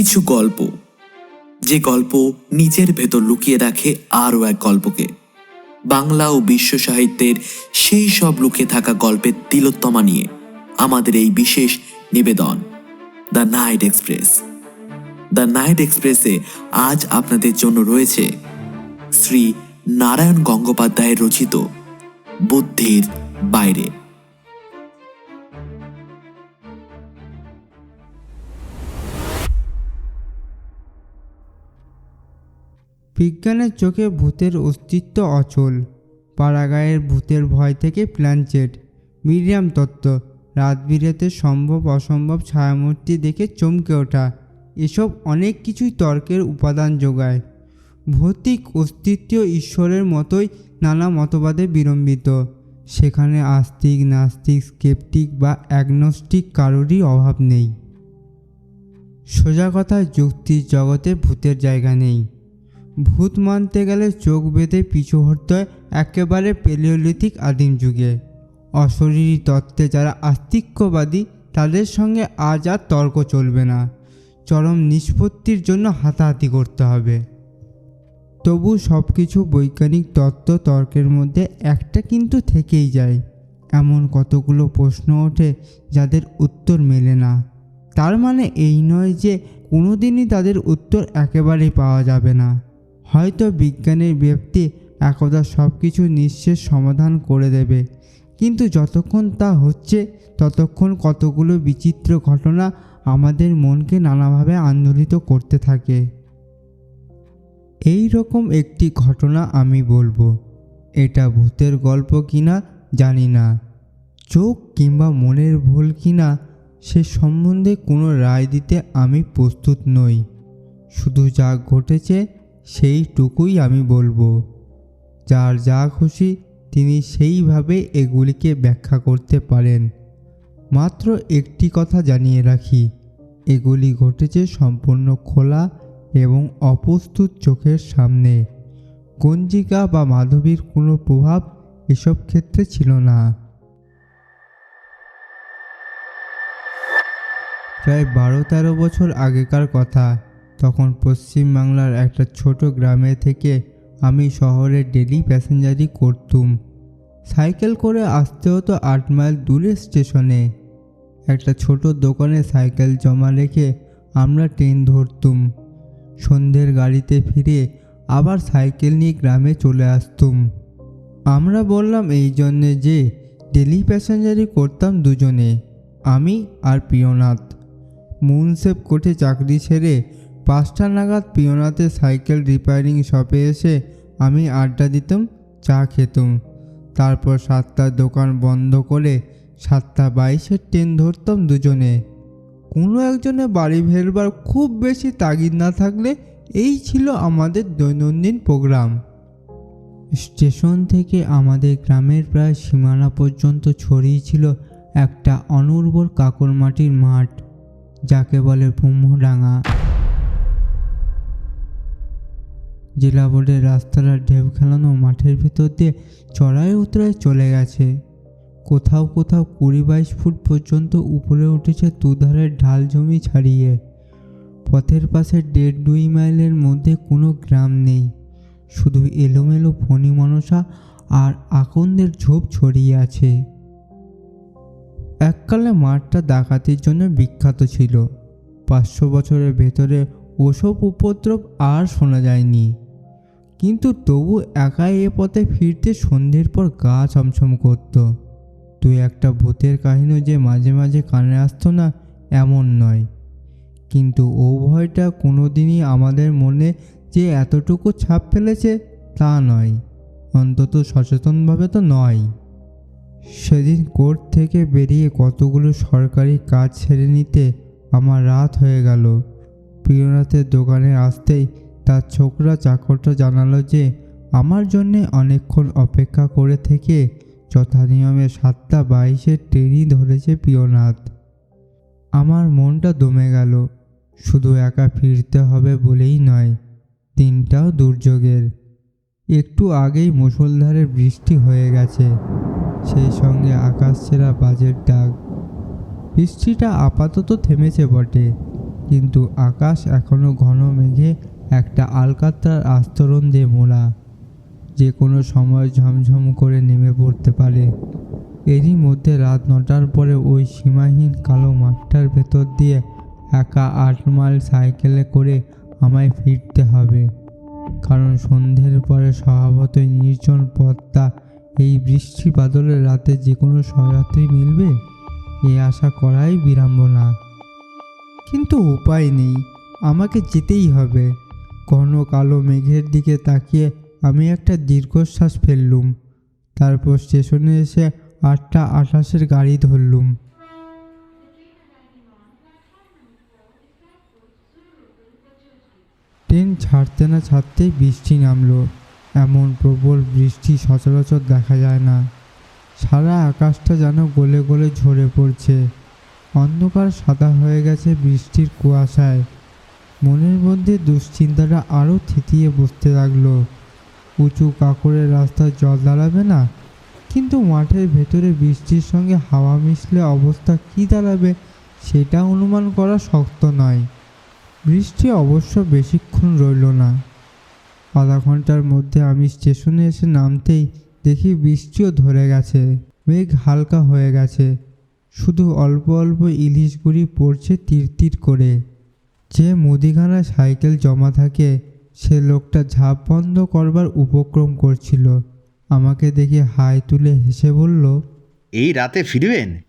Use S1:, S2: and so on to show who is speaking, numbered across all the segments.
S1: কিছু গল্প। যে গল্প নিজের ভেতর লুকিয়ে রাখে আরও এক গল্পকে। বাংলা ও বিশ্ব সাহিত্যের সেই সব লুকিয়ে থাকা গল্পের তিলোত্তমা নিয়ে আমাদের এই বিশেষ নিবেদন, the night express. The night এক্সপ্রেসে আজ আপনাদের জন্য রয়েছে শ্রী নারায়ণ গঙ্গোপাধ্যায়ের রচিত বুদ্ধির বাইরে।
S2: বিজ্ঞানের চোখে ভূতের অস্তিত্ব অচল। পাড়াগাঁয়ের ভূতের ভয় থেকে প্ল্যানচেট। মিডিয়াম তত্ত্ব রাত বিরেতে সম্ভব অসম্ভব ছায়ামূর্তি দেখে চমকে ওঠা। এসব অনেক কিছুই তর্কের উপাদান যোগায়। ভৌতিক অস্তিত্ব ঈশ্বরের মতোই নানা মতবাদে বিলম্বিত। সেখানে আস্তিক, নাস্তিক, স্কেপটিক বা অ্যাগনস্টিক কারোরই অভাব নেই। সোজা কথায় যুক্তির জগতে ভূতের জায়গা নেই। ভূত মানতে গেলে চোখ বেঁধে পিছু হতে হয় একেবারে পেলিওলিথিক আদিম যুগে। অশরীরী তত্ত্বে যারা আস্তিক্যবাদী, তাদের সঙ্গে আজ আর তর্ক চলবে না। চরম নিষ্পত্তির জন্য হাতাহাতি করতে হবে। তবু সব কিছু বৈজ্ঞানিক তত্ত্ব তর্কের মধ্যে একটা কিন্তু থেকেই যায়। এমন কতগুলো প্রশ্ন ওঠে যাদের উত্তর মেলে না। তার মানে এই নয় যে কোনোদিনই তাদের উত্তর একেবারেই পাওয়া যাবে না। হয়তো বিজ্ঞানের ব্যক্তি একদা সব কিছু নিঃশেষ সমাধান করে দেবে। কিন্তু যতক্ষণ তা হচ্ছে, ততক্ষণ কতগুলো বিচিত্র ঘটনা আমাদের মনকে নানাভাবে আন্দোলিত করতে থাকে। এই রকম একটি ঘটনা আমি বলব। এটা ভূতের গল্প কিনা জানি না। চোখ কিংবা মনের ভুল কিনা সে সম্বন্ধে কোনো রায় দিতে আমি প্রস্তুত নই। শুধু যা ঘটেছে সেইটুকুই আমি বলব। যার যা খুশি তিনি সেইভাবে এগুলিকে ব্যাখ্যা করতে পারেন। মাত্র একটি কথা জানিয়ে রাখি, এগুলি ঘটেছে সম্পূর্ণ খোলা এবং অপ্রস্তুত চোখের সামনে। গঞ্জিকা বা মাধবীর কোনো প্রভাব এসব ক্ষেত্রে ছিল না। প্রায় বারো তেরো বছর আগেকার কথা তখন পশ্চিমবাংলার একটা ছোট গ্রামে থেকে আমি শহরে ডেলি প্যাসেঞ্জারি করতুম। সাইকেল করে আসতে হতো আট মাইল দূরে স্টেশনে। একটা ছোট দোকানে সাইকেল জমা রেখে আমরা ট্রেন ধরতুম। সন্ধ্যের গাড়িতে ফিরে আবার সাইকেল নিয়ে গ্রামে চলে আসতুম। আমরা বললাম এই জন্যে যে ডেলি প্যাসেঞ্জারি করতাম দুজনে, আমি আর প্রিয়নাথ। মুনসেফ কোর্টে চাকরি ছেড়ে পাঁচটা নাগাদ পিওনাতে সাইকেল রিপেয়ারিং শপে এসে আমি আড্ডা দিতাম, চা খেতুম। তারপর সাতটার দোকান বন্ধ করে সাতটা বাইশের ট্রেন ধরতাম দুজনে। কোনো একজনের বাড়ি ফেরবার খুব বেশি তাগিদ না থাকলে এই ছিল আমাদের দৈনন্দিন প্রোগ্রাম। স্টেশন থেকে আমাদের গ্রামের প্রায় সীমানা পর্যন্ত ছড়িয়ে ছিল একটা অনুর্বর কাকর মাটির মাঠ, যাকে বলে ব্রহ্মডাঙ্গা জেলা বোর্ডের রাস্তাটা ঢেউ খেলানো মাঠের ভিতর দিয়ে চড়াই উতরায় চলে গেছে। কোথাও কোথাও কুড়ি বাইশ ফুট পর্যন্ত উপরে উঠেছে দুধারের ঢাল জমি ছাড়িয়ে। পথের পাশে দেড় দুই মাইলের মধ্যে কোনো গ্রাম নেই। শুধু এলোমেলো ফণি মনসা আর আকন্দের ঝোপ ছড়িয়ে আছে। এককালে মাঠটা ডাকাতির জন্য বিখ্যাত ছিল। পাঁচশো বছরের ভেতরে ওসব উপদ্রব আর শোনা যায়নি। কিন্তু তবু একাই এ পথে ফিরতে সন্ধ্যের পর গা ছমছম করত। তুই একটা ভূতের কাহিনী যে মাঝে মাঝে কানে আসতো না, এমন নয়। কিন্তু ও ভয়টা কোনোদিনই আমাদের মনে যে এতটুকু ছাপ ফেলেছে, তা নয়। অন্তত সচেতনভাবে তো নয়। সেদিন কোর্ট থেকে বেরিয়ে কতগুলো সরকারি কাজ ছেড়ে নিতে আমার রাত হয়ে গেল। প্রিয়নাথের দোকানে আসতেই তার ছোকরা চাকরটা জানালো যে, আমার জন্যে অনেকক্ষণ অপেক্ষা করে থেকে যথানিয়মে সাতটা বাইশের ট্রেনই ধরেছে প্রিয়নাথ। আমার মনটা দমে গেল। শুধু একা ফিরতে হবে বলেই নয় দিনটাও দুর্যোগের। একটু আগেই মুষলধারে বৃষ্টি হয়ে গেছে, সেই সঙ্গে আকাশ ছেঁড়া বাজের ডাক। বৃষ্টিটা আপাতত থেমেছে বটে, কিন্তু আকাশ এখনও ঘন মেঘে একটা আলকাত্রার আস্তরণ দিয়ে মোড়া যে কোনো সময় ঝমঝম করে নেমে পড়তে পারে। এরই মধ্যে রাত নটার পরে ওই সীমাহীন কালো মাঠটার ভেতর দিয়ে একা আট মাইল সাইকেলে করে আমায় ফিরতে হবে। কারণ সন্ধ্যের পরে স্বভাবতই নির্জন পথটা এই বৃষ্টি বাদলের রাতে যে কোনো সহযাত্রী মিলবে, এ আশা করাই বিড়ম্বনা। কিন্তু উপায় নেই, আমাকে যেতেই হবে। ঘন কালো মেঘের দিকে তাকিয়ে আমি একটা দীর্ঘশ্বাস ফেললুম। তারপর স্টেশনে এসে আটটা আঠাশের গাড়ি ধরলুম। ট্রেন ছাড়তে না ছাড়তেই বৃষ্টি নামলো। এমন প্রবল বৃষ্টি সচরাচর দেখা যায় না। সারা আকাশটা যেন গলে গলে ঝরে পড়ছে। অন্ধকার সাদা হয়ে গেছে বৃষ্টির কুয়াশায়। মনের মধ্যে দুশ্চিন্তাটা আরও থিতিয়ে বসতে লাগল। উঁচু কাকড়ের রাস্তায় জল দাঁড়াবে না? কিন্তু মাঠের ভেতরে বৃষ্টির সঙ্গে হাওয়া মিশলে অবস্থা কী দাঁড়াবে সেটা অনুমান করা শক্ত নয়। বৃষ্টি অবশ্য বেশিক্ষণ রইল না। আধা ঘণ্টার মধ্যে আমি স্টেশনে এসে নামতেই দেখি বৃষ্টিও ধরে গেছে। মেঘ হালকা হয়ে গেছে। শুধু অল্প অল্প ইলিশ গুড়ি পড়ছে তীর তীর করে। যে মুদিখানায় সাইকেল জমা থাকে সে লোকটা ঝাঁপ বন্ধ করবার উপক্রম করছিল। আমাকে দেখে হাই তুলে হেসে বলল
S3: এই রাতে ফিরবেন?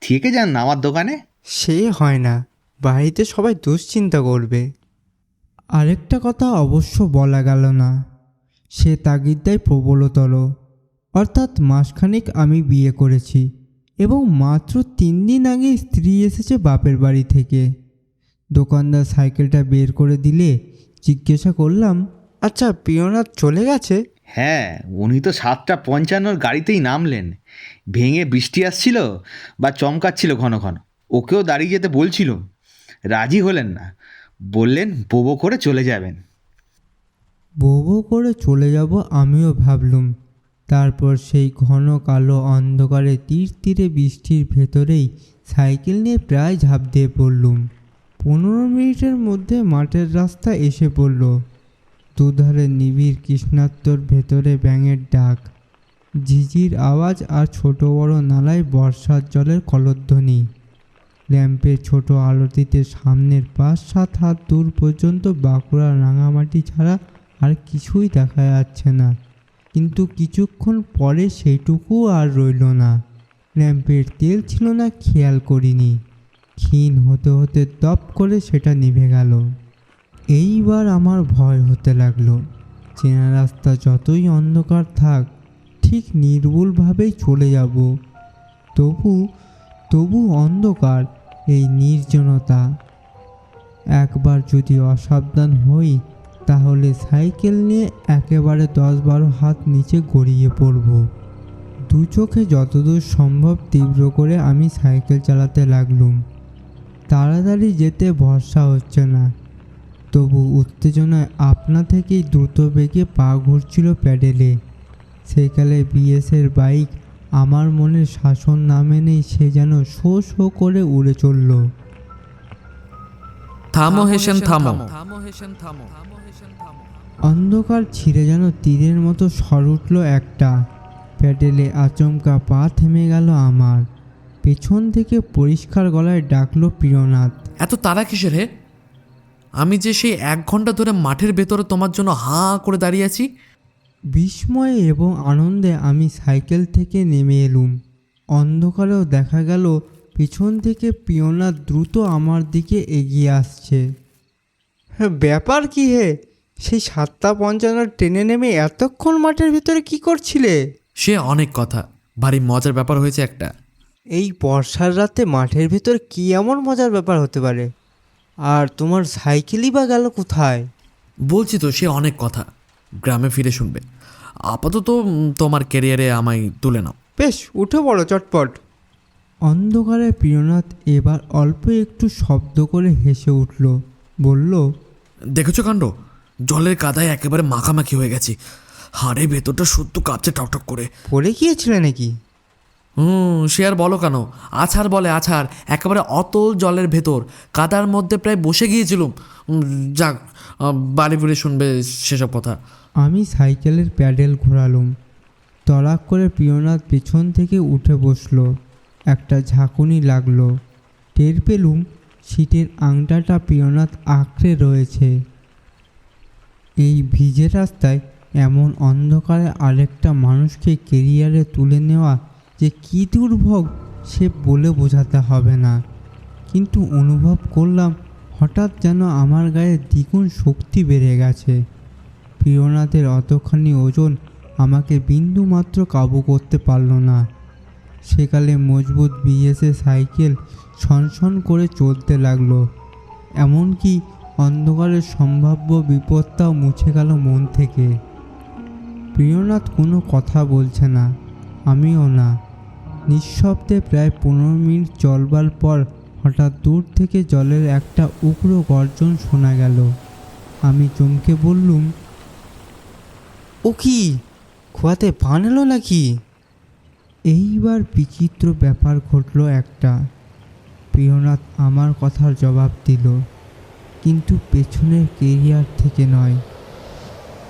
S3: থেকে যান না আমার দোকানে?
S2: সে হয় না বাড়িতে সবাই দুশ্চিন্তা করবে। আরেকটা কথা অবশ্য বলা গেল না সে তাগিদায় প্রবলতর। অর্থাৎ মাসখানেক আমি বিয়ে করেছি এবং মাত্র তিন দিন আগে স্ত্রী এসেছে বাপের বাড়ি থেকে। দোকানদার সাইকেলটা বের করে দিলে জিজ্ঞাসা করলাম আচ্ছা প্রিয়নাথ চলে গেছে?
S3: হ্যাঁ উনি তো সাতটা পঞ্চান্নর গাড়িতেই নামলেন। ভেঙে বৃষ্টি আসছিল বা চমকাচ্ছিল ঘন ঘন। ওকেও দাঁড়িয়ে যেতে বলছিল। রাজি হলেন না। বললেন বোবো করে চলে যাবেন।
S2: বোবো করে চলে যাব আমিও ভাবলুম। তারপর সেই ঘন কালো অন্ধকারে তীর তীরে বৃষ্টির ভেতরেই সাইকেল নিয়ে প্রায় ঝাঁপ দিয়ে পড়লুম। পনেরো মিনিটের মধ্যে মাঠের রাস্তা এসে পড়ল। দুধারে নিবিড় কৃষ্ণাত্তর ভেতরে ব্যাঙের ডাক, ঝিঝির আওয়াজ আর ছোট বড় নালায় বর্ষার জলের কলধ্বনি। ল্যাম্পের ছোট আলোটিতে সামনের পাঁচ সাত হাত দূর পর্যন্ত বাঁকুড়া রাঙামাটি ছাড়া আর কিছুই দেখা যাচ্ছে না। কিন্তু কিছুক্ষণ পরে সেইটুকু আর রইল না। ল্যাম্পের তেল ছিল না, খেয়াল করিনি। ক্ষীণ হতে হতে দপ করে সেটা নিভে গেল। এইবার আমার ভয় হতে লাগল। চেনা রাস্তা যতই অন্ধকার থাক, ঠিক নির্ভুলভাবেই চলে যাব। তবু তবু অন্ধকার, এই নির্জনতা। একবার যদি অসাবধান হই, তাহলে সাইকেল নিয়ে একেবারে দশ বারো হাত নিচে গড়িয়ে পড়ব। দু চোখে যতদূর সম্ভব তীব্র করে আমি সাইকেল চালাতে লাগলুম। তাড়াতাড়ি যেতে ভরসা হচ্ছে না। তবু উত্তেজনায় আপনা থেকেই দ্রুত বেগে পা ঘুরছিল প্যাডেলে। সেকালে বিএসের বাইক আমার মনে শাসন না মেনেই সে যেন শো শো করে উড়ে চলল।
S1: থামো হেসেন থামো।
S2: অন্ধকার ছিঁড়ে যেন তীরের মতো স্বর উঠল একটা। প্যাডেলে আচমকা পা থেমে গেল আমার। পেছন থেকে পরিষ্কার গলায় ডাকলো প্রিয়নাথ।
S1: এত তারা কিসের হে? আমি যে সেই এক ঘণ্টা ধরে মাঠের ভেতরে তোমার জন্য হাঁ করে দাঁড়িয়ে আছি।
S2: বিস্ময়ে এবং আনন্দে আমি সাইকেল থেকে নেমে এলুম। অন্ধকারেও দেখা গেল পিছন থেকে পিয়না দ্রুত আমার দিকে এগিয়ে আসছে। হ্যাঁ ব্যাপার কি হে? সেই সাতটা পঞ্চান্ন ট্রেনে নেমে এতক্ষণ মাঠের ভিতরে কি করছিলে?
S1: সে অনেক কথা। ভারী মজার ব্যাপার হয়েছে একটা।
S2: এই বর্ষার রাতে মাঠের ভিতর কি এমন মজার ব্যাপার হতে পারে? আর তোমার সাইকেলই বা গেল কোথায়?
S1: বলছি তো সে অনেক কথা। গ্রামে ফিরে শুনবে। আপাতত তোমার ক্যারিয়ারে আমায় তুলে নাও।
S2: বেশ উঠে পড়ো চটপট। অন্ধকারে প্রিয়নাথ এবার অল্প একটু শব্দ করে হেসে উঠল। বলল
S1: দেখেছ কাণ্ড? জলের কাদায় একেবারে মাখামাখি হয়ে গেছি। হাড়ে ভেতরটা সত্য কাঁপছে টকটক করে।
S2: পড়ে গিয়েছিলে নাকি?
S4: হুম, সে আর বলো কেন? আছাড় বলে আছাড়, একেবারে অতল জলের ভেতর। কাদার মধ্যে প্রায় বসে গিয়েছিলুম। যাক বাড়ি ফিরে শুনবে সেসব কথা।
S2: আমি সাইকেলের প্যাডেল ঘোরালুম। তড়াক করে প্রিয়নাথ পেছন থেকে উঠে বসল। একটা ঝাঁকুনি লাগল। টের পেলুম সিটের আংটাটা প্রিয়নাথ আঁকড়ে রয়েছে। এই ভিজে রাস্তায় এমন অন্ধকারে আরেকটা মানুষকে কেরিয়ারে তুলে নেওয়া যে কী দুর্ভোগ সে বলে বোঝাতে হবে না। কিন্তু অনুভব করলাম হঠাৎ যেন আমার গায়ে দ্বিগুণ শক্তি বেড়ে গেছে। প্রিয়নাথের অতখানি ওজন আমাকে বিন্দু মাত্র কাবু করতে পারল না। সেকালে মজবুত বিএসএ সাইকেল ছনছন করে চলতে লাগল। এমনকি অন্ধকারের সম্ভাব্য বিপদটাও মুছে গেল মন থেকে। প্রিয়নাথ কোনো কথা বলছে না, আমিও না। নিঃশব্দে প্রায় পনেরো মিনিট চলবার পর হঠাৎ দূর থেকে জলের একটা উগ্র গর্জন শোনা গেল। আমি চমকে বললুম,
S5: ও কি, খোয়াতে পান এলো নাকি?
S2: এইবার বিচিত্র ব্যাপার ঘটল একটা। প্রিয়নাথ আমার কথার জবাব দিল, কিন্তু পেছনের কেরিয়ার থেকে নয়।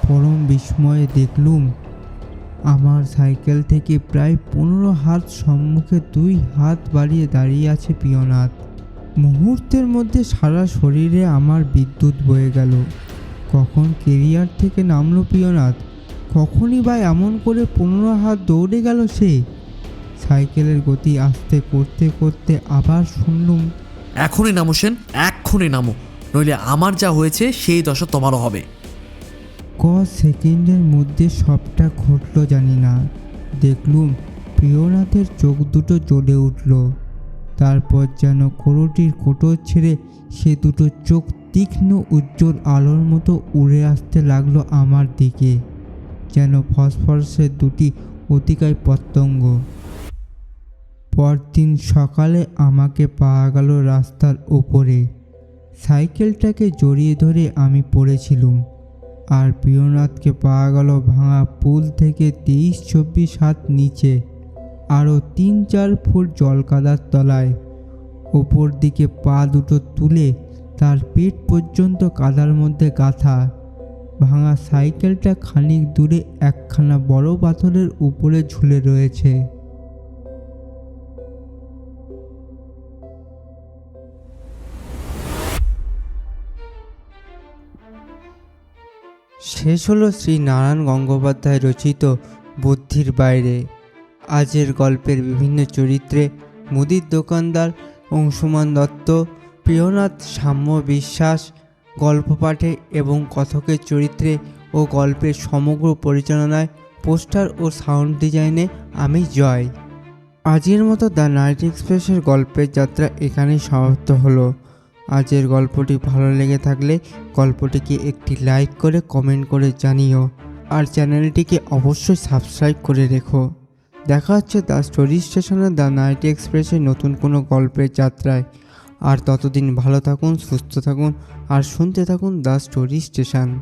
S2: পরম বিস্ময়ে দেখলুম আমার সাইকেল থেকে প্রায় পনেরো হাত সম্মুখে দুই হাত বাড়িয়ে দাঁড়িয়ে আছে প্রিয়নাথ। মুহূর্তের মধ্যে সারা শরীরে আমার বিদ্যুৎ বয়ে গেল। কখন কেরিয়ার থেকে নামলো প্রিয়নাথ? কখনই বা এমন করে পনেরো হাত দৌড়ে গেল সে? সাইকেলের গতি আস্তে করতে করতে আবার শুনলুম,
S4: এখনই নামো সেন এক্ষুনি নামো। নইলে আমার যা হয়েছে, সেই দশা তোমারও হবে।
S2: ক সেকেন্ডের মধ্যে সবটা ঘটলো জানি না। দেখলুম প্রিয়নাথের চোখ দুটো জ্বলে উঠল। তারপর যেন করটির কোটর ছেড়ে সে দুটো চোখ তীক্ষ্ণ উজ্জ্বল আলোর মতো উড়ে আসতে লাগল আমার দিকে, যেন ফসফরসের দুটি অতিকায় পতঙ্গ পরদিন সকালে আমাকে পাওয়া গেল রাস্তার ওপরে সাইকেলটাকে জড়িয়ে ধরে আমি পড়েছিলুম। আর প্রিয়নাথকে পাওয়া গেল ভাঙা পুল থেকে তেইশ চব্বিশ হাত নিচে, আরও তিন চার ফুট জলকাদার তলায়। ওপর দিকে পা দুটো তুলে তার পেট পর্যন্ত কাদার মধ্যে গাঁথা। ভাঙা সাইকেলটা খানিক দূরে একখানা বড় পাথরের উপরে ঝুলে রয়েছে। শেষ হলো শ্রী নারায়ণ গঙ্গোপাধ্যায় রচিত বুদ্ধির বাইরে। আজের গল্পের বিভিন্ন চরিত্রে মুদির দোকানদার অংশুমান দত্ত, প্রিয়নাথ সাম্য বিশ্বাস, গল্প পাঠে এবং কথকের চরিত্রে ও গল্পের সমগ্র পরিচালনায়, পোস্টার ও সাউন্ড ডিজাইনে আমি জয়। আজকের মতো দ্য নাইট এক্সপ্রেসের গল্পের যাত্রা এখানেই সমাপ্ত হলো। আজের গল্পটি ভালো লেগে থাকলে গল্পটিকে একটি লাইক করে কমেন্ট করে জানিও। আর চ্যানেলটিকে অবশ্যই সাবস্ক্রাইব করে রেখো। দেখা হচ্ছে দ্য স্টোরি স্টেশনের দ্য নাইট এক্সপ্রেসের নতুন কোনো গল্পের যাত্রায়। আর ততদিন ভালো থাকুন, সুস্থ থাকুন, আর শুনতে থাকুন দ্য স্টোরি স্টেশন।